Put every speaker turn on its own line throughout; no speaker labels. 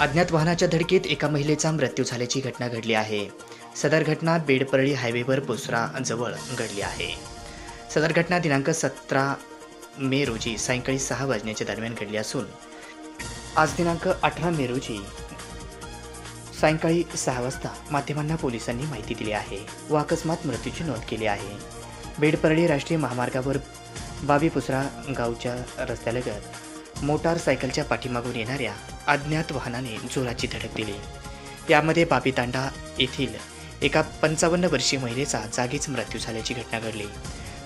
अज्ञात वाहनाच्या धडकेत एका महिलेचा मृत्यू झाल्याची घटना घडली आहे. सदर घटना बेडपरळी हायवेवर बोसरा जवळ घडली आहे. सदर घटना दिनांक सतरा मे रोजी सायंकाळी सहा वाजण्याच्या दरम्यान घडली असून आज दिनांक अठरा मे रोजी सायंकाळी सहा वाजता माध्यमांना पोलिसांनी माहिती दिली आहे. व अकस्मात मृत्यूची नोंद केली आहे. बेडपरळी राष्ट्रीय महामार्गावर बाबीपुसरा गावच्या रस्त्यालगत मोटारसायकलच्या पाठीमागून येणाऱ्या अज्ञात वाहनाने जोराची धडक दिली. यामध्ये बाबीतांडा येथील एका पंचावन्न वर्षीय महिलेचा जागीच मृत्यू झाल्याची घटना घडली.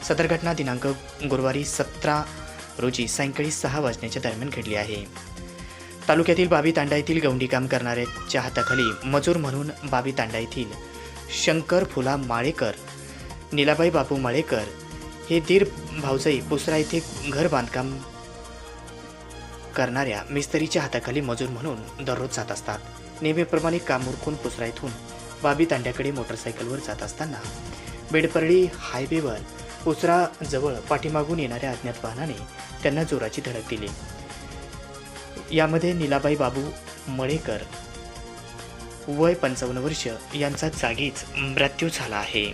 सदर घटना दिनांक गुरुवारी सतरा रोजी सायंकाळी सहा वाजण्याच्या दरम्यान घडली आहे. तालुक्यातील बाबी तांडा येथील गवंडी काम करणाऱ्याच्या हाताखाली मजूर म्हणून बाबी तांडा येथील शंकर फुला माळेकर नीलाबाई बापू माळेकर हे दीर भाऊजाई पुसरा येथे घर बांधकाम करणाऱ्या मिस्त्रीच्या हाताखाली मजूर म्हणून दररोज जात असतात. नेहमीप्रमाणे काम उरकून पुसरा येथून बाबी तांड्याकडे मोटरसायकलवर जात असताना बेडपर्डी हायवेवर पुसरा जवळ पाठीमागून येणाऱ्या अज्ञात वाहनाने त्यांना जोराची धडक दिली. यामध्ये नीलाबाई बाबू मळेकर वय पंचावन्न वर्ष यांचा जागीच मृत्यू झाला आहे.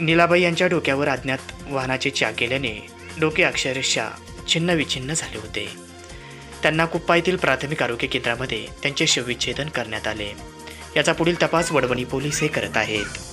नीलाबाई यांच्या डोक्यावर अज्ञात वाहनाचे चाक गेल्याने डोके अक्षरशः छिन्न विछिन्न झाले होते. त्यांना कुप्पा येथील प्राथमिक आरोग्य केंद्रामध्ये त्यांचे शवविच्छेदन करण्यात आले. याचा पुढील तपास वडवणी पोलीस हे करत आहेत.